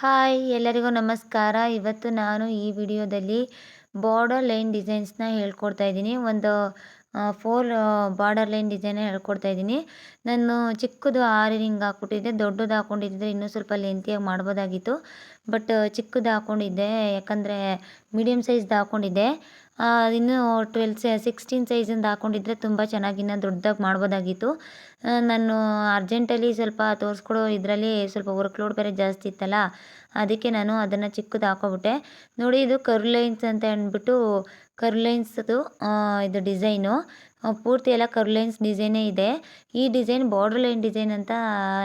Hi, ಎಲ್ಲರಿಗೂ ನಮಸ್ಕಾರ. ಇವತ್ತು ನಾನು ಈ ವಿಡಿಯೋದಲ್ಲಿ ಬಾರ್ಡರ್ ಲೈನ್ ಡಿಸೈನ್ಸ್ನ ಹೇಳ್ಕೊಡ್ತಾ ಇದ್ದೀನಿ. ಒಂದು ಫೋರ್ ಬಾರ್ಡರ್ ಲೈನ್ ಡಿಸೈನ್ ಹೇಳ್ಕೊಡ್ತಾ ಇದ್ದೀನಿ. ನಾನು ಚಿಕ್ಕದು ಆರಿ ರಿಂಗ್ ಹಾಕ್ಬಿಟ್ಟಿದ್ದೆ, ದೊಡ್ಡದು ಹಾಕ್ಕೊಂಡಿದ್ದರೆ ಇನ್ನೂ ಸ್ವಲ್ಪ ಲೆಂತಿಯಾಗಿ ಮಾಡ್ಬೋದಾಗಿತ್ತು. ಬಟ್ ಚಿಕ್ಕದು ಹಾಕ್ಕೊಂಡಿದ್ದೆ ಯಾಕಂದರೆ ಮೀಡಿಯಮ್ ಸೈಜ್ದು ಹಾಕ್ಕೊಂಡಿದ್ದೆ ಇನ್ನೂ ಟ್ವೆಲ್ ಸಿಕ್ಸ್ಟೀನ್ ಸೈಜಿಂದ ಹಾಕ್ಕೊಂಡಿದ್ರೆ ತುಂಬ ಚೆನ್ನಾಗಿ ಇನ್ನೂ ದೊಡ್ಡದಾಗಿ ಮಾಡ್ಬೋದಾಗಿತ್ತು. ನಾನು ಅರ್ಜೆಂಟಲ್ಲಿ ಸ್ವಲ್ಪ ತೋರಿಸ್ಕೊಡೋ ಇದರಲ್ಲಿ ಸ್ವಲ್ಪ ವರ್ಕ್ ಲೋಡ್ ಬೇರೆ ಜಾಸ್ತಿ ಇತ್ತಲ್ಲ, ಅದಕ್ಕೆ ನಾನು ಅದನ್ನು ಚಿಕ್ಕದು ಹಾಕೋಬಿಟ್ಟೆ. ನೋಡಿ, ಇದು ಕರ್ಲೈನ್ಸ್ ಅಂತ ಅಂದ್ಬಿಟ್ಟು ಕರ್ಲೈನ್ಸ್ದು ಇದು ಡಿಸೈನು ಪೂರ್ತಿ ಎಲ್ಲ ಕರ್ವ್ ಲೈನ್ಸ್ ಡಿಸೈನೇ ಇದೆ. ಈ ಡಿಸೈನ್ ಬಾರ್ಡರ್ ಲೈನ್ ಡಿಸೈನ್ ಅಂತ,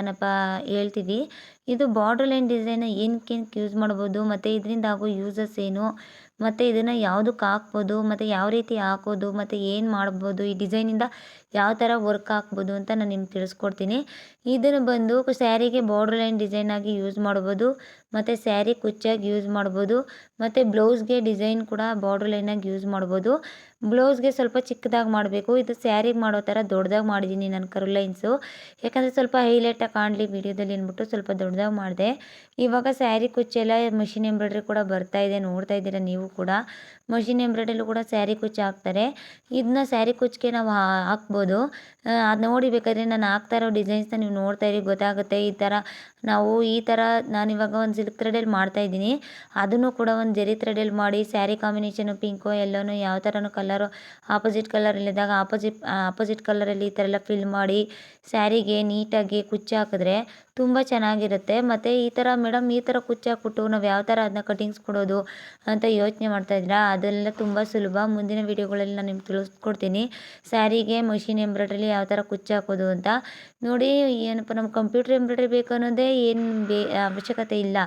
ಏನಪ್ಪ ಹೇಳ್ತೀವಿ ಇದು ಬಾರ್ಡ್ರ್ ಲೈನ್ ಡಿಸೈನ್ ಏನಕ್ಕೇನಕ್ಕೆ ಯೂಸ್ ಮಾಡ್ಬೋದು, ಮತ್ತು ಇದರಿಂದ ಆಗೋ ಯೂಸಸ್ ಏನು, ಮತ್ತು ಇದನ್ನು ಯಾವುದಕ್ಕೆ ಹಾಕ್ಬೋದು, ಮತ್ತು ಯಾವ ರೀತಿ ಹಾಕೋದು, ಮತ್ತು ಏನು ಮಾಡ್ಬೋದು, ಈ ಡಿಸೈನಿಂದ ಯಾವ ಥರ ವರ್ಕ್ ಹಾಕ್ಬೋದು ಅಂತ ನಾನು ನಿಮ್ಗೆ ತಿಳಿಸ್ಕೊಡ್ತೀನಿ. ಇದನ್ನು ಬಂದು ಸ್ಯಾರಿಗೆ ಬಾರ್ಡರ್ ಲೈನ್ ಡಿಸೈನಾಗಿ ಯೂಸ್ ಮಾಡ್ಬೋದು, ಮತ್ತು ಸ್ಯಾರಿ ಕುಚ್ಚಾಗಿ ಯೂಸ್ ಮಾಡ್ಬೋದು, ಮತ್ತು ಬ್ಲೌಸ್ಗೆ ಡಿಸೈನ್ ಕೂಡ ಬಾರ್ಡ್ರ್ ಲೈನಾಗಿ ಯೂಸ್ ಮಾಡ್ಬೋದು. ಬ್ಲೌಸ್ಗೆ ಸ್ವಲ್ಪ ಚಿಕ್ಕದಾಗಿ ಮಾಡಬೇಕು. ಇದು ಸ್ಯಾರಿಗೆ ಮಾಡೋ ಥರ ದೊಡ್ಡದಾಗಿ ಮಾಡಿದ್ದೀನಿ ನಾನು ಕರು ಲೈನ್ಸು. ಯಾಕಂದರೆ ಸ್ವಲ್ಪ ಹೈಲೈಟಾಗಿ ಕಾಣಲಿ ವೀಡಿಯೋದಲ್ಲಿ ಅಂದ್ಬಿಟ್ಟು ಸ್ವಲ್ಪ ದೊಡ್ಡದಾಗಿ ಮಾಡಿದೆ. ಇವಾಗ ಸ್ಯಾರಿ ಕುಚ್ಚೆಲ್ಲ ಮಷಿನ್ ಎಂಬ್ರಾಯ್ಡ್ರಿ ಕೂಡ ಬರ್ತಾ ಇದೆ. ನೋಡ್ತಾ ಇದ್ದೀರಾ ನೀವು ಕೂಡ. ಮಷಿನ್ ಎಂಬ್ರಾಯ್ಡ್ರಿಲೂ ಕೂಡ ಸ್ಯಾರಿ ಕುಚ್ಚು ಹಾಕ್ತಾರೆ. ಇದನ್ನ ಸ್ಯಾರಿ ಕುಚ್ಚಿಗೆ ನಾವು ಹಾಕ್ಬೋದು. ಅದು ನೋಡಿ ಬೇಕಾದರೆ ನಾನು ಹಾಕ್ತಾ ಇರೋ ಡಿಸೈನ್ಸ್ನ ನೀವು ನೋಡ್ತಾ ಇರಿ, ಗೊತ್ತಾಗುತ್ತೆ. ಈ ಥರ ನಾವು ಈ ಥರ ನಾನಿವಾಗ ಒಂದು ಸಿಲ್ಕ್ ಮಾಡ್ತಾ ಇದ್ದೀನಿ. ಅದನ್ನು ಕೂಡ ಒಂದು ಜರಿ ಥ್ರೆಡಲ್ಲಿ ಮಾಡಿ, ಸ್ಯಾರಿ ಕಾಂಬಿನೇಷನು ಪಿಂಕು ಎಲ್ಲೋನು ಯಾವ ಥರನೂ ಕಲರು ಆಪೋಸಿಟ್ ಕಲರಲ್ಲಿದ್ದಾಗ ಆಪೋಸಿಟ್ ಆಪೋಸಿಟ್ ಕಲರಲ್ಲಿ ಈ ಥರ ಎಲ್ಲ ಫಿಲ್ ಮಾಡಿ ಸ್ಯಾರಿಗೆ ನೀಟಾಗಿ ಕುಚ್ಚು ಹಾಕಿದ್ರೆ ತುಂಬ ಚೆನ್ನಾಗಿರುತ್ತೆ. ಮತ್ತು ಈ ಥರ ಮೇಡಮ್ ಈ ಥರ ಕುಚ್ಚು ಹಾಕ್ಬಿಟ್ಟು ನಾವು ಯಾವ ಥರ ಅದನ್ನ ಕಟಿಂಗ್ಸ್ ಕೊಡೋದು ಅಂತ ಯೋಚನೆ ಮಾಡ್ತಾಯಿದ್ದೀರಾ ಅದೆಲ್ಲ ತುಂಬ ಸುಲಭ. ಮುಂದಿನ ವೀಡಿಯೋಗಳಲ್ಲಿ ನಾನು ನಿಮ್ಗೆ ತಿಳಿಸ್ಕೊಡ್ತೀನಿ. ಸ್ಯಾರಿಗೆ ಮಷಿನ್ ಎಂಬ್ರಾಯ್ಡ್ರಿಲಿ ಯಾವ ಥರ ಕುಚ್ಚು ಹಾಕೋದು ಅಂತ. ನೋಡಿ ಏನಪ್ಪ ನಮ್ಮ ಕಂಪ್ಯೂಟರ್ ಎಂಬ್ರಾಯ್ಡ್ರಿ ಬೇಕು ಅನ್ನೋದೇ ಏನು ಬೇ ಅವಶ್ಯಕತೆ ಇಲ್ಲ.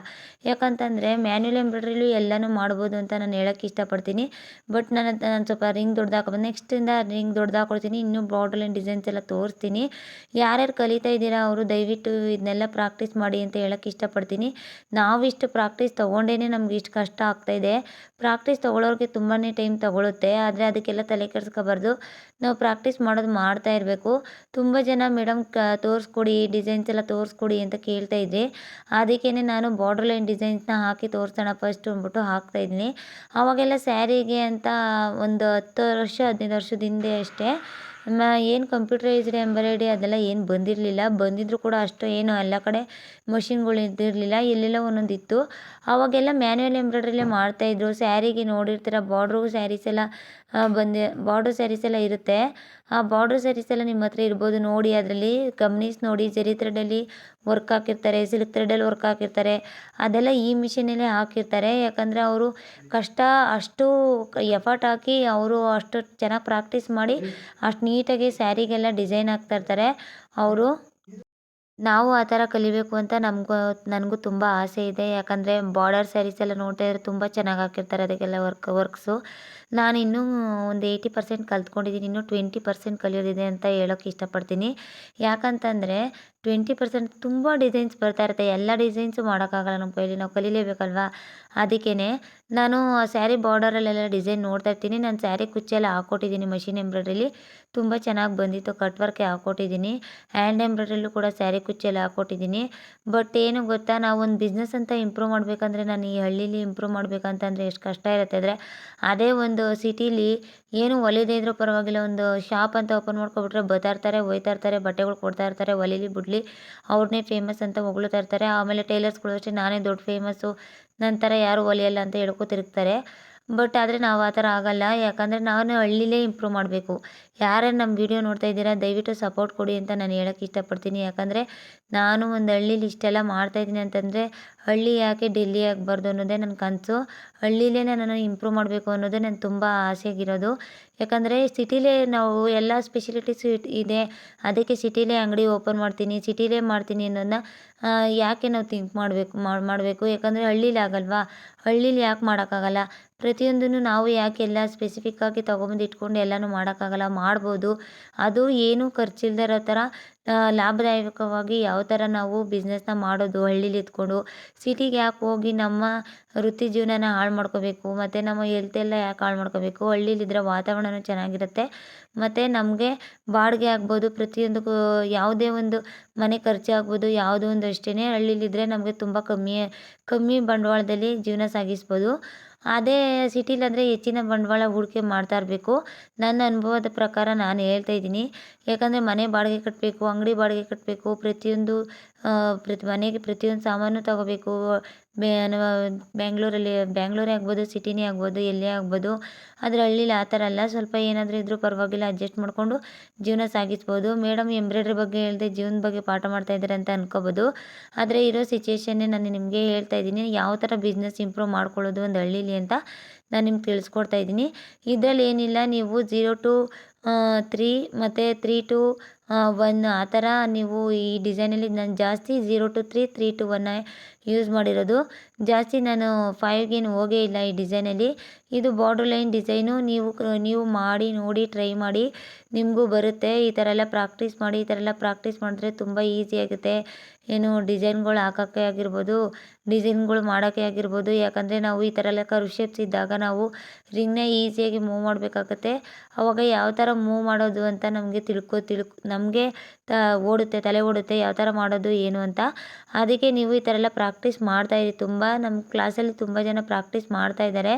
ಯಾಕಂತಂದರೆ ಮ್ಯಾನ್ಯಲ್ ಎಂಬ್ರಾಯ್ಡ್ರಿಲೂ ಎಲ್ಲನೂ ಮಾಡ್ಬೋದು ಅಂತ ನಾನು ಹೇಳೋಕ್ಕೆ ಇಷ್ಟಪಡ್ತೀನಿ. ಬಟ್ ನಾನು ನಾನು ಸ್ವಲ್ಪ ರಿಂಗ್ ದೊಡ್ಡದಾಕೋ ನೆಕ್ಸ್ಟಿಂದ ರಿಂಗ್ ದೊಡ್ದು ಹಾಕೊಡ್ತೀನಿ ಇನ್ನೂ ಬಾರ್ಡರ್ ಲೈನ್ ಡಿಸೈನ್ಸ್ ಎಲ್ಲ ತೋರಿಸ್ತೀನಿ. ಯಾರ್ಯಾರು ಕಲಿತಾ ಇದ್ದೀರಾ ಅವರು ದಯವಿಟ್ಟು ಇದನ್ನೆಲ್ಲ ಪ್ರಾಕ್ಟೀಸ್ ಮಾಡಿ ಅಂತ ಹೇಳೋಕ್ಕೆ ಇಷ್ಟಪಡ್ತೀನಿ. ನಾವಿಷ್ಟು ಪ್ರಾಕ್ಟೀಸ್ ತೊಗೊಂಡೇ ನಮ್ಗೆ ಇಷ್ಟು ಕಷ್ಟ ಆಗ್ತಾಯಿದೆ ಪ್ರಾಕ್ಟೀಸ್ ತೊಗೊಳೋರಿಗೆ ತುಂಬಾ ಟೈಮ್ ತೊಗೊಳುತ್ತೆ. ಆದರೆ ಅದಕ್ಕೆಲ್ಲ ತಲೆ ಕೆಡಿಸ್ಕೋಬಾರ್ದು. ನಾವು ಪ್ರಾಕ್ಟೀಸ್ ಮಾಡೋದು ಮಾಡ್ತಾ ಇರಬೇಕು. ತುಂಬ ಜನ ಮೇಡಮ್ ಕ ತೋರಿಸ್ಕೊಡಿ ಡಿಸೈನ್ಸ್ ಎಲ್ಲ ತೋರಿಸ್ಕೊಡಿ ಅಂತ ಕೇಳ್ತಾ ಇದ್ರಿ ಅದಕ್ಕೇ ನಾನು ಬಾರ್ಡರ್ ಲೈನ್ ಡಿಸೈನ್ಸ್ನ ಹಾಕಿ ತೋರಿಸೋಣ ಫಸ್ಟ್ ಅಂದ್ಬಿಟ್ಟು ಹಾಕ್ತಾಯಿದ್ದೀನಿ ಆವಾಗೆಲ್ಲ ಸ್ಯಾರಿಗೆ ಅಂತ ಒಂದು ಹತ್ತು ವರ್ಷ, ಹದಿನೈದು ವರ್ಷದ ಹಿಂದೆ ಅಷ್ಟೇ. ಏನು ಕಂಪ್ಯೂಟರೈಸ್ಡ್ ಎಂಬ್ರಾಯ್ಡಿ ಅದೆಲ್ಲ ಏನು ಬಂದಿರಲಿಲ್ಲ. ಬಂದಿದ್ದರೂ ಕೂಡ ಅಷ್ಟು ಏನು ಎಲ್ಲ ಕಡೆ ಮಷಿನ್ಗಳು ಇದ್ದಿರಲಿಲ್ಲ. ಎಲ್ಲೆಲ್ಲ ಒಂದೊಂದು ಇತ್ತು. ಆವಾಗೆಲ್ಲ ಮ್ಯಾನ್ಯುವಲ್ ಎಂಬ್ರಾಯ್ಡ್ರಿಲೇ ಮಾಡ್ತಾಯಿದ್ರು ಸ್ಯಾರಿಗೆ ನೋಡಿರ್ತೀರ ಬಾರ್ಡ್ರು ಸ್ಯಾರೀಸ್ ಎಲ್ಲ ಬಂದು ಬಾರ್ಡ್ರ್ ಸ್ಯಾರೀಸ್ ಎಲ್ಲ ಇರುತ್ತೆ. ಆ ಬಾರ್ಡ್ರ್ ಸ್ಯಾರೀಸ್ ಎಲ್ಲ ನಿಮ್ಮ ಹತ್ರ ಇರ್ಬೋದು. ನೋಡಿ ಅದರಲ್ಲಿ, ಗಮನಿಸಿ ನೋಡಿ. ಜರಿ ವರ್ಕ್ ಹಾಕಿರ್ತಾರೆ, ಸಿಲ್ಕ್ ಥ್ರೆಡಲ್ಲಿ ವರ್ಕ್ ಹಾಕಿರ್ತಾರೆ, ಅದೆಲ್ಲ ಈ ಮಿಷಿನಲ್ಲೇ ಹಾಕಿರ್ತಾರೆ. ಯಾಕಂದರೆ ಅವರು ಕಷ್ಟ, ಅಷ್ಟು ಎಫರ್ಟ್ ಹಾಕಿ ಅವರು ಅಷ್ಟು ಚೆನ್ನಾಗಿ ಪ್ರಾಕ್ಟೀಸ್ ಮಾಡಿ ಅಷ್ಟು ನೀಟಾಗಿ ಸ್ಯಾರಿಗೆಲ್ಲ ಡಿಸೈನ್ ಹಾಕ್ತಾಯಿರ್ತಾರೆ ಅವರು ನಾವು ಆ ಥರ ಕಲಿಬೇಕು ಅಂತ ನಮಗೂ, ನನಗೂ ತುಂಬ ಆಸೆ ಇದೆ. ಯಾಕಂದರೆ ಬಾರ್ಡರ್ ಸ್ಯಾರೀಸ್ ಎಲ್ಲ ನೋಡ್ತಾ ಇದ್ರೆ ತುಂಬ ಚೆನ್ನಾಗಿ ಹಾಕಿರ್ತಾರೆ ಅದಕ್ಕೆಲ್ಲ ವರ್ಕ್ ವರ್ಕ್ಸು ನಾನು ಇನ್ನೂ ಒಂದು ಏಯ್ಟಿ ಪರ್ಸೆಂಟ್ ಕಲ್ತ್ಕೊಂಡಿದ್ದೀನಿ, ಇನ್ನೂ ಟ್ವೆಂಟಿ ಪರ್ಸೆಂಟ್ ಕಲಿಯೋದಿದೆ ಅಂತ ಹೇಳೋಕ್ಕೆ ಇಷ್ಟಪಡ್ತೀನಿ. ಯಾಕಂತಂದರೆ ಟ್ವೆಂಟಿ ಪರ್ಸೆಂಟ್ ತುಂಬ ಡಿಸೈನ್ಸ್ ಬರ್ತಾ ಇರುತ್ತೆ. ಎಲ್ಲ ಡಿಸೈನ್ಸು ಮಾಡೋಕ್ಕಾಗಲ್ಲ ನಮ್ಮ ಕೈಲಿ, ನಾವು ಕಲೀಲೇಬೇಕಲ್ವಾ? ಅದಕ್ಕೇ ನಾನು ಸ್ಯಾರಿ ಬಾರ್ಡರಲ್ಲೆಲ್ಲ ಡಿಸೈನ್ ನೋಡ್ತಾ ಇರ್ತೀನಿ. ನಾನು ಸ್ಯಾರಿ ಕುಚ್ಚೆಲ್ಲ ಹಾಕ್ಕೊಟ್ಟಿದ್ದೀನಿ ಮಷಿನ್ ಎಂಬ್ರಾಯ್ಡ್ರಿಲಿ. ತುಂಬ ಚೆನ್ನಾಗಿ ಬಂದಿತ್ತು. ಕಟ್ ವರ್ಕೆ ಹಾಕ್ಕೊಟ್ಟಿದ್ದೀನಿ ಹ್ಯಾಂಡ್ ಎಂಬ್ರಾಯ್ಡ್ರಿಲೂ ಕೂಡ ಸ್ಯಾರಿ ಕುಚ್ಚೆಲ್ಲ ಹಾಕ್ಕೊಟ್ಟಿದ್ದೀನಿ ಬಟ್ ಏನು ಗೊತ್ತಾ, ನಾವು ಒಂದು ಬಿಸ್ನೆಸ್ ಅಂತ ಇಂಪ್ರೂವ್ ಮಾಡಬೇಕಂದ್ರೆ ನಾನು ಈ ಹಳ್ಳೀಲಿ ಇಂಪ್ರೂವ್ ಮಾಡಬೇಕಂತಂದರೆ ಎಷ್ಟು ಕಷ್ಟ ಇರುತ್ತೆ ಅಂದರೆ, ಅದೇ ಒಂದು ಸಿಟೀಲಿ ಏನು ಹೊಲಿಯದೇ ಇದ್ರೂ ಪರವಾಗಿಲ್ಲ, ಒಂದು ಶಾಪ್ ಅಂತ ಓಪನ್ ಮಾಡ್ಕೊಬಿಟ್ರೆ ಬರ್ತಾ ಇರ್ತಾರೆ ಒಯ್ತಾ ಬಟ್ಟೆಗಳು ಕೊಡ್ತಾ ಇರ್ತಾರೆ ಹೊಲಿಲಿ ಬಿಡಲಿ ಅವ್ರನ್ನೇ ಫೇಮಸ್ ಅಂತ ಹೊಗಳ್ತಾ ಇರ್ತಾರೆ. ಆಮೇಲೆ ಟೈಲರ್ಸ್ಗಳು ಅಷ್ಟೇ, ನಾನೇ ದೊಡ್ಡ ಫೇಮಸ್ಸು ನನ್ನ ಥರ ಯಾರೂ ಹೊಲಿಯಲ್ಲ ಅಂತ ಹೇಳ್ಕೊ ತಿರುಗ್ತಾರೆ. ಬಟ್ ಆದರೆ ನಾವು ಆ ಥರ ಆಗಲ್ಲ. ಯಾಕಂದರೆ ನಾನು ಹಳ್ಳಿಲೇ ಇಂಪ್ರೂವ್ ಮಾಡಬೇಕು. ಯಾರ್ಯಾರು ನಮ್ಮ ವಿಡಿಯೋ ನೋಡ್ತಾ ಇದ್ದೀರಾ, ದಯವಿಟ್ಟು ಸಪೋರ್ಟ್ ಕೊಡಿ ಅಂತ ನಾನು ಹೇಳೋಕ್ಕೆ ಇಷ್ಟಪಡ್ತೀನಿ. ಯಾಕಂದರೆ ನಾನು ಒಂದು ಹಳ್ಳೀಲಿ ಇಷ್ಟೆಲ್ಲ ಮಾಡ್ತಾಯಿದ್ದೀನಿ ಅಂತಂದರೆ ಹಳ್ಳಿ ಯಾಕೆ ಡೆಲ್ಲಿ ಆಗಬಾರ್ದು ಅನ್ನೋದೇ ನನ್ನ ಕನಸು. ಹಳ್ಳಿಲೇ ನಾನು ಇಂಪ್ರೂವ್ ಮಾಡಬೇಕು ಅನ್ನೋದೇ ನನ್ನ ತುಂಬ ಆಸೆಯಾಗಿರೋದು. ಯಾಕಂದರೆ ಸಿಟಿಲೇ ನಾವು ಎಲ್ಲ ಸ್ಪೆಷಲಿಟೀಸು ಇದೆ. ಅದಕ್ಕೆ ಸಿಟಿಲೇ ಅಂಗಡಿ ಓಪನ್ ಮಾಡ್ತೀನಿ, ಸಿಟಿಲೇ ಮಾಡ್ತೀನಿ ಅನ್ನೋದನ್ನ ಯಾಕೆ ನಾವು ಥಿಂಕ್ ಮಾಡಬೇಕು ಮಾಡಬೇಕು? ಯಾಕಂದರೆ ಹಳ್ಳೀಲಿ ಆಗಲ್ವಾ? ಹಳ್ಳೀಲಿ ಯಾಕೆ ಮಾಡೋಕ್ಕಾಗಲ್ಲ? ಪ್ರತಿಯೊಂದನ್ನು ನಾವು ಯಾಕೆ ಎಲ್ಲ ಸ್ಪೆಸಿಫಿಕ್ಕಾಗಿ ತೊಗೊಂಬಂದು ಇಟ್ಕೊಂಡು ಎಲ್ಲನೂ ಮಾಡೋಕ್ಕಾಗಲ್ಲ? ಮಾಡ್ಬೋದು. ಅದು ಏನೂ ಖರ್ಚಿಲ್ದೇ ಇರೋ ಥರ ಲಾಭದಾಯಕವಾಗಿ ಯಾವ ಥರ ನಾವು ಬಿಸ್ನೆಸ್ನ ಮಾಡೋದು, ಹಳ್ಳೀಲಿ ಇದ್ಕೊಂಡು ಸಿಟಿಗೆ ಯಾಕೆ ಹೋಗಿ ನಮ್ಮ ವೃತ್ತಿ ಜೀವನನ ಹಾಳು ಮಾಡ್ಕೋಬೇಕು, ಮತ್ತು ನಮ್ಮ ಹೆಲ್ತ್ ಎಲ್ಲ ಯಾಕೆ ಹಾಳು ಮಾಡ್ಕೋಬೇಕು ಹಳ್ಳೀಲಿದ್ರೆ ವಾತಾವರಣನೂ ಚೆನ್ನಾಗಿರುತ್ತೆ, ಮತ್ತು ನಮಗೆ ಬಾಡಿಗೆ ಆಗ್ಬೋದು, ಪ್ರತಿಯೊಂದಕ್ಕೂ ಯಾವುದೇ ಒಂದು ಮನೆ ಖರ್ಚು ಆಗ್ಬೋದು, ಯಾವುದೋ ಒಂದು ಅಷ್ಟೇ ಹಳ್ಳೀಲಿದ್ರೆ ನಮಗೆ ತುಂಬ ಕಮ್ಮಿ ಕಮ್ಮಿ ಬಂಡವಾಳದಲ್ಲಿ ಜೀವನ ಸಾಗಿಸ್ಬೋದು. ಅದೇ ಸಿಟಿಲಾದರೆ ಹೆಚ್ಚಿನ ಬಂಡವಾಳ ಹೂಡಿಕೆ ಮಾಡ್ತಾ ಇರಬೇಕು. ನನ್ನ ಅನುಭವದ ಪ್ರಕಾರ ನಾನು ಹೇಳ್ತಾ ಇದ್ದೀನಿ. ಯಾಕಂದರೆ ಮನೆ ಬಾಡಿಗೆ ಕಟ್ಟಬೇಕು ಅಂಗಡಿ ಬಾಡಿಗೆ ಕಟ್ಟಬೇಕು ಪ್ರತಿಯೊಂದು ಪ್ರತಿ ಮನೆಗೆ ಪ್ರತಿಯೊಂದು ಸಾಮಾನು ತಗೋಬೇಕು ಬೆಂಗ್ಳೂರಲ್ಲಿ ಬ್ಯಾಂಗ್ಳೂರೇ ಆಗ್ಬೋದು, ಸಿಟಿನೇ ಆಗ್ಬೋದು, ಎಲ್ಲೇ ಆಗ್ಬೋದು ಆದರೆ ಹಳ್ಳೀಲಿ ಆ ಥರ ಅಲ್ಲ. ಸ್ವಲ್ಪ ಏನಾದರೂ ಇದ್ದರೂ ಪರವಾಗಿಲ್ಲ, ಅಡ್ಜಸ್ಟ್ ಮಾಡಿಕೊಂಡು ಜೀವನ ಸಾಗಿಸ್ಬೋದು. ಮೇಡಮ್ ಎಂಬ್ರಾಯ್ಡ್ರಿ ಬಗ್ಗೆ ಹೇಳಿದೆ ಜೀವನದ ಬಗ್ಗೆ ಪಾಠ ಮಾಡ್ತಾ ಇದ್ದಾರೆ ಅಂತ ಅನ್ಕೋಬೋದು. ಆದರೆ ಇರೋ ಸಿಚುಯೇಷನ್ನೇ ನಾನು ನಿಮಗೆ ಹೇಳ್ತಾ ಇದ್ದೀನಿ. ಯಾವ ಥರ ಬಿಸ್ನೆಸ್ ಇಂಪ್ರೂವ್ ಮಾಡ್ಕೊಳ್ಳೋದು ಒಂದು ಹಳ್ಳೀಲಿ ಅಂತ ನಾನು ನಿಮ್ಗೆ ತಿಳಿಸ್ಕೊಡ್ತಾ ಇದ್ದೀನಿ. ಇದರಲ್ಲಿ ಏನಿಲ್ಲ, ನೀವು ಜೀರೋ ಟು ತ್ರೀ ಮತ್ತು ತ್ರೀ ಟು ಒನ್ ಆ ಥರ ನೀವು ಈ ಡಿಸೈನಲ್ಲಿ ನಾನು ಜಾಸ್ತಿ zero two three three two ಒನ್ನ use ಮಾಡಿರೋದು. ಜಾಸ್ತಿ ನಾನು ಫೈವ್ಗೇನು ಹೋಗೇ ಇಲ್ಲ ಈ ಡಿಸೈನಲ್ಲಿ ಇದು ಬಾರ್ಡರ್ ಲೈನ್ ಡಿಸೈನು ನೀವು ನೀವು ಮಾಡಿ, ನೋಡಿ ಟ್ರೈ ಮಾಡಿ ನಿಮಗೂ ಬರುತ್ತೆ. ಈ ಥರ ಎಲ್ಲ ಪ್ರಾಕ್ಟೀಸ್ ಮಾಡಿ, ಈ ಥರ ಎಲ್ಲ ಪ್ರಾಕ್ಟೀಸ್ ಮಾಡಿದ್ರೆ ತುಂಬ ಈಸಿ ಆಗುತ್ತೆ. ಏನು ಡಿಸೈನ್ಗಳು ಹಾಕೋಕ್ಕೆ ಆಗಿರ್ಬೋದು ಡಿಸೈನ್ಗಳು ಮಾಡೋಕ್ಕೆ ಆಗಿರ್ಬೋದು. ಯಾಕಂದರೆ ನಾವು ಈ ಥರ ಎಲ್ಲ ಕರ್ವ್ ಶೇಪ್ಸ್ ಇದ್ದಾಗ ನಾವು ರಿಂಗ್ನ ಈಸಿಯಾಗಿ ಮೂವ್ ಮಾಡಬೇಕಾಗತ್ತೆ. ಆವಾಗ ಯಾವ ಥರ ಮೂವ್ ಮಾಡೋದು ಅಂತ ನಮಗೆ ತಿಳ್ಕೊ ತಿಳ್ಕೊ, ನಮಗೆ ತ, ಓಡುತ್ತೆ, ತಲೆ ಓಡುತ್ತೆ ಯಾವ ಥರ ಮಾಡೋದು, ಏನು ಅಂತ. ಅದಕ್ಕೆ ನೀವು ಈ ಥರ ಎಲ್ಲ ಪ್ರಾಕ್ಟೀಸ್ ಮಾಡ್ತಾಯಿರಿ ತುಂಬ ನಮ್ಮ ಕ್ಲಾಸಲ್ಲಿ ತುಂಬ ಜನ ಪ್ರಾಕ್ಟೀಸ್ ಮಾಡ್ತಾ ಇದ್ದಾರೆ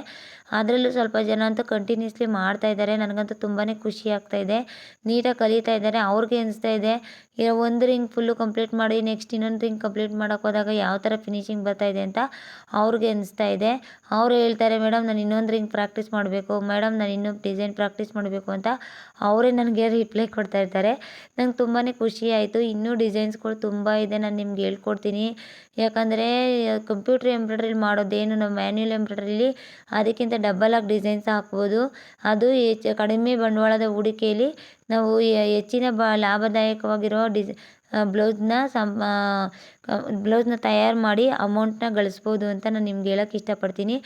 ಅದರಲ್ಲೂ ಸ್ವಲ್ಪ ಜನ ಅಂತೂ ಕಂಟಿನ್ಯೂಸ್ಲಿ ಮಾಡ್ತಾ ಇದ್ದಾರೆ. ನನಗಂತೂ ತುಂಬಾ ಖುಷಿ ಆಗ್ತಾ ಇದೆ. ನೀಟಾಗಿ ಕಲಿತಾ ಇದ್ದಾರೆ. ಅವ್ರಿಗೆ ಅನಿಸ್ತಾ ಇದೆ. ಒಂದು ರಿಂಗ್ ಫುಲ್ಲು ಕಂಪ್ಲೀಟ್ ಮಾಡಿ ನೆಕ್ಸ್ಟ್ ಇನ್ನೊಂದು ರಿಂಗ್ ಕಂಪ್ಲೀಟ್ ಮಾಡೋಕೆ ಹೋದಾಗ ಯಾವ ಥರ ಫಿನಿಷಿಂಗ್ ಬರ್ತಾ ಇದೆ ಅಂತ ಅವ್ರಿಗೆ ಅನಿಸ್ತಾ ಇದೆ. ಅವರು ಹೇಳ್ತಾರೆ ಮೇಡಮ್ ನಾನು ಇನ್ನೊಂದು ರಿಂಗ್ ಪ್ರಾಕ್ಟೀಸ್ ಮಾಡಬೇಕು. ಮೇಡಮ್ ನಾನು ಇನ್ನೂ ಡಿಸೈನ್ ಪ್ರಾಕ್ಟೀಸ್ ಮಾಡಬೇಕು ಅಂತ ಅವರೇ ನನಗೆ ರಿಪ್ಲೈ ಕೊಡ್ತಾ ಇರ್ತಾರೆ. ನಂಗೆ ತುಂಬಾ ಖುಷಿ ಆಯಿತು. ಇನ್ನೂ ಡಿಸೈನ್ಸ್ಗಳು ತುಂಬ ಇದೆ. ನಾನು ನಿಮ್ಗೆ ಹೇಳ್ಕೊಡ್ತೀನಿ. ಯಾಕಂದರೆ ಕಂಪ್ಯೂಟ್ರ್ ಎಂಬ್ರಾಯ್ಡ್ರಿಲಿ ಮಾಡೋದೇನು, ನಾವು ಮ್ಯಾನ್ಯುಯಲ್ ಎಂಬ್ರಾಯ್ಡ್ರಿಲಿ ಅದಕ್ಕಿಂತ ಡಬ್ಬಲಾಗಿ ಡಿಸೈನ್ಸ್ ಹಾಕ್ಬೋದು. ಅದು ಕಡಿಮೆ ಬಂಡವಾಳದ ಹೂಡಿಕೆಯಲ್ಲಿ ನಾವು ಹೆಚ್ಚಿನ ಬ ಲಾಭದಾಯಕವಾಗಿರೋ ಡಿಸ್ ಬ್ಲೌಸ್ನ ಸಮ್ ಬ್ಲೌಸ್ನ ತಯಾರು ಮಾಡಿ ಅಮೌಂಟ್ನ ಗಳಿಸ್ಬೋದು ಅಂತ ನಾನು ನಿಮ್ಗೆ ಹೇಳೋಕ್ಕೆ ಇಷ್ಟಪಡ್ತೀನಿ.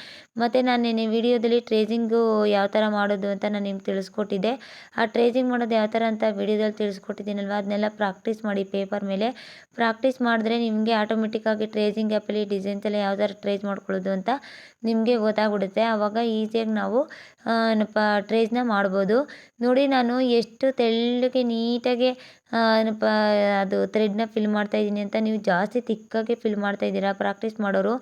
ಮತ್ತು ನಾನು ನಿನ್ನೆ ವಿಡಿಯೋದಲ್ಲಿ ಟ್ರೇಸಿಂಗು ಯಾವ ಥರ ಮಾಡೋದು ಅಂತ ನಾನು ನಿಮ್ಗೆ ತಿಳಿಸ್ಕೊಟ್ಟಿದ್ದೆ. ಆ ಟ್ರೇಸಿಂಗ್ ಮಾಡೋದು ಯಾವ ಥರ ಅಂತ ವಿಡಿಯೋದಲ್ಲಿ ತಿಳಿಸ್ಕೊಟ್ಟಿದ್ದೀನಲ್ವ? ಅದನ್ನೆಲ್ಲ ಪ್ರಾಕ್ಟೀಸ್ ಮಾಡಿ ಪೇಪರ್ ಮೇಲೆ. ಪ್ರಾಕ್ಟೀಸ್ ಮಾಡಿದ್ರೆ ನಿಮಗೆ ಆಟೋಮೆಟಿಕ್ಕಾಗಿ ಟ್ರೇಸಿಂಗ್ ಆ್ಯಪಲ್ಲಿ ಡಿಸೈನ್ಸ್ ಎಲ್ಲ ಯಾವ ಥರ ಟ್ರೇಸ್ ಮಾಡ್ಕೊಳ್ಳೋದು ಅಂತ ನಿಮಗೆ ಗೊತ್ತಾಗ್ಬಿಡುತ್ತೆ. ಆವಾಗ ಈಸಿಯಾಗಿ ನಾವು ಏನಪ್ಪ ಟ್ರೇಸ್ನ ಮಾಡ್ಬೋದು. ನೋಡಿ ನಾನು ಎಷ್ಟು ತೆಳ್ಳಗೆ ನೀಟಾಗಿ ಏನಪ್ಪ, ಅದು ಥ್ರೆಡ್ನ ಫಿಲ್ ಮಾಡ್ತಾ ಇದ್ದೀನಿ ಅಂತ ನೀವು ಜಾಸ್ತಿ ತಿಕ್ಕಾಗೆ ಫಿಲ್ ಮಾಡ್ತಾ ಮಾಡ್ತಾಯಿದ್ದೀರಾ ಪ್ರಾಕ್ಟೀಸ್ ಮಾಡೋರು?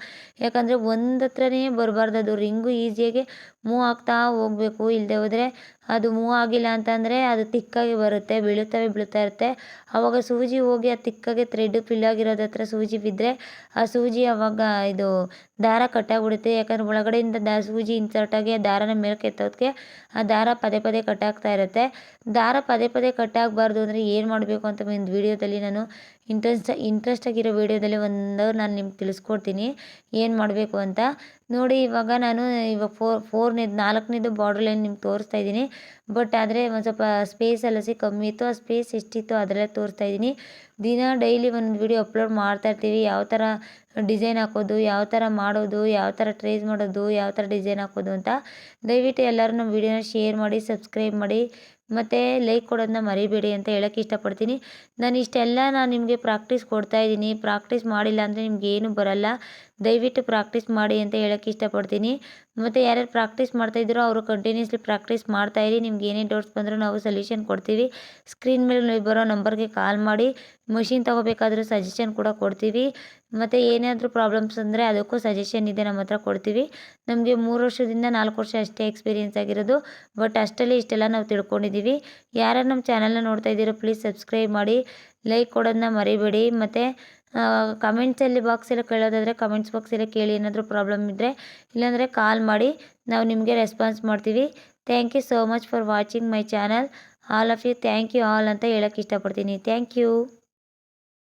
ಯಾಕಂದರೆ ಒಂದು ಹತ್ರನೇ ಬರಬಾರ್ದು ಅದು. ರಿಂಗು ಈಸಿಯಾಗಿ ಮೂವ್ ಆಗ್ತಾ ಹೋಗಬೇಕು. ಇಲ್ಲದೆ ಹೋದರೆ ಅದು ಮೂವ್ ಆಗಿಲ್ಲ ಅಂತಂದರೆ ಅದು ತಿಕ್ಕಾಗಿ ಬರುತ್ತೆ, ಬೀಳುತ್ತವೆ ಬೀಳ್ತಾ ಇರುತ್ತೆ. ಆವಾಗ ಸೂಜಿ ಹೋಗಿ ಆ ತಿಕ್ಕಾಗೆ ಥ್ರೆಡ್ ಫಿಲ್ ಆಗಿರೋದು ಹತ್ರ ಸೂಜಿ ಬಿದ್ದರೆ ಆ ಸೂಜಿ ಆವಾಗ ಇದು ದಾರ ಕಟ್ಟಾಗ್ಬಿಡುತ್ತೆ. ಯಾಕಂದರೆ ಒಳಗಡೆಯಿಂದ ದಾ, ಸೂಜಿ ಇನ್ಸರ್ಟಾಗಿ ಆ ದಾರನ ಮೇಲಕ್ಕೆ ಎತ್ತೋದಕ್ಕೆ ಆ ದಾರ ಪದೇ ಪದೇ ಕಟ್ಟಾಗ್ತಾ ಇರುತ್ತೆ. ದಾರ ಪದೇ ಪದೇ ಕಟ್ಟಾಗಬಾರ್ದು ಅಂದರೆ ಏನು ಮಾಡಬೇಕು ಅಂತ ಒಂದು ವೀಡಿಯೋದಲ್ಲಿ ನಾನು ಇಂಟ್ರೆಸ್ಟ್ ಇಂಟ್ರೆಸ್ಟಾಗಿರೋ ವೀಡಿಯೋದಲ್ಲಿ ಒಂದು ನಾನು ನಿಮ್ಗೆ ತಿಳಿಸ್ಕೊಡ್ತೀನಿ. ಏನು ಮಾಡಬೇಕು ಅಂತ. ನೋಡಿ, ಇವಾಗ ನಾನು ಇವಾಗ ಫೋರ್ ಫೋರ್ನೇದು, ನಾಲ್ಕನೇದು ಬಾರ್ಡರ್ ಲೈನ್ ನಿಮ್ಗೆ ತೋರಿಸ್ತಾ ಇದ್ದೀನಿ. ಬಟ್ ಆದರೆ ಒಂದು ಸ್ವಲ್ಪ ಸ್ಪೇಸ್ ಎಲ್ಲ ಸಿ, ಕಮ್ಮಿ ಇತ್ತು. ಆ ಸ್ಪೇಸ್ ಎಷ್ಟಿತ್ತು ಅದರಲ್ಲೇ ತೋರಿಸ್ತಾ ಇದ್ದೀನಿ. ದಿನ ಡೈಲಿ ಒಂದು ವಿಡಿಯೋ ಅಪ್ಲೋಡ್ ಮಾಡ್ತಾ ಇರ್ತೀವಿ. ಯಾವ ಥರ ಡಿಸೈನ್ ಹಾಕೋದು, ಯಾವ ಥರ ಮಾಡೋದು, ಯಾವ ಥರ ಟ್ರೇಸ್ ಮಾಡೋದು, ಯಾವ ಥರ ಡಿಸೈನ್ ಹಾಕೋದು ಅಂತ ದಯವಿಟ್ಟು ಎಲ್ಲರೂ ನಮ್ಮ ವೀಡಿಯೋನ ಶೇರ್ ಮಾಡಿ ಸಬ್ಸ್ಕ್ರೈಬ್ ಮಾಡಿ. ಮತ್ತು ಲೈಕ್ ಕೊಡೋದನ್ನ ಮರಿಬೇಡಿ ಅಂತ ಹೇಳೋಕ್ಕೆ ಇಷ್ಟಪಡ್ತೀನಿ. ನಾನು ಇಷ್ಟೆಲ್ಲ ನಾನು ನಿಮಗೆ ಪ್ರಾಕ್ಟೀಸ್ ಕೊಡ್ತಾ ಇದ್ದೀನಿ. ಪ್ರಾಕ್ಟೀಸ್ ಮಾಡಿಲ್ಲ ಅಂದರೆ ನಿಮಗೇನು ಬರಲ್ಲ. ದಯವಿಟ್ಟು ಪ್ರಾಕ್ಟೀಸ್ ಮಾಡಿ ಅಂತ ಹೇಳೋಕ್ಕೆ ಇಷ್ಟಪಡ್ತೀನಿ. ಮತ್ತು ಯಾರ್ಯಾರು ಪ್ರಾಕ್ಟೀಸ್ ಮಾಡ್ತಾಯಿದ್ದೀರೋ ಅವರು ಕಂಟಿನ್ಯೂಸ್ಲಿ ಪ್ರಾಕ್ಟೀಸ್ ಮಾಡ್ತಾಯಿರಿ ನಿಮ್ಗೆ ಏನೇ ಡೌಟ್ಸ್ ಬಂದರೂ ನಾವು ಸೊಲ್ಯೂಷನ್ ಕೊಡ್ತೀವಿ. ಸ್ಕ್ರೀನ್ ಮೇಲೆ ಬರೋ ನಂಬರ್ಗೆ ಕಾಲ್ ಮಾಡಿ. ಮಷಿನ್ ತೊಗೋಬೇಕಾದ್ರೂ ಸಜೆಷನ್ ಕೂಡ ಕೊಡ್ತೀವಿ. ಮತ್ತು ಏನಾದರೂ ಪ್ರಾಬ್ಲಮ್ಸ್ ಅಂದರೆ ಅದಕ್ಕೂ ಸಜೆಷನ್ ಇದೆ ನಮ್ಮ ಹತ್ರ ಕೊಡ್ತೀವಿ. ನಮಗೆ ಮೂರು ವರ್ಷದಿಂದ ನಾಲ್ಕು ವರ್ಷ ಅಷ್ಟೇ ಎಕ್ಸ್ಪೀರಿಯೆನ್ಸ್ ಆಗಿರೋದು. ಬಟ್ ಅಷ್ಟರಲ್ಲಿ ಇಷ್ಟೆಲ್ಲ ನಾವು ತಿಳ್ಕೊಂಡಿದ್ದೀವಿ. ಯಾರು ನಮ್ಮ ಚಾನಲ್ನ ನೋಡ್ತಾ ಇದ್ದೀರೋ ಪ್ಲೀಸ್ ಸಬ್ಸ್ಕ್ರೈಬ್ ಮಾಡಿ. ಲೈಕ್ ಕೊಡೋದನ್ನ ಮರಿಬೇಡಿ. ಮತ್ತು ಕಮೆಂಟ್ಸಲ್ಲಿ ಬಾಕ್ಸಲ್ಲಿ ಕೇಳೋದಾದರೆ ಕಮೆಂಟ್ಸ್ ಬಾಕ್ಸಲ್ಲಿ ಕೇಳಿ ಏನಾದರೂ ಪ್ರಾಬ್ಲಮ್ ಇದ್ದರೆ ಇಲ್ಲಾಂದರೆ ಕಾಲ್ ಮಾಡಿ ನಾವು ನಿಮಗೆ ರೆಸ್ಪಾನ್ಸ್ ಮಾಡ್ತೀವಿ. Thank you so much for watching my channel all of you thank you all ಅಂತ ಹೇಳೋಕ್ಕೆ ಇಷ್ಟಪಡ್ತೀನಿ. Thank you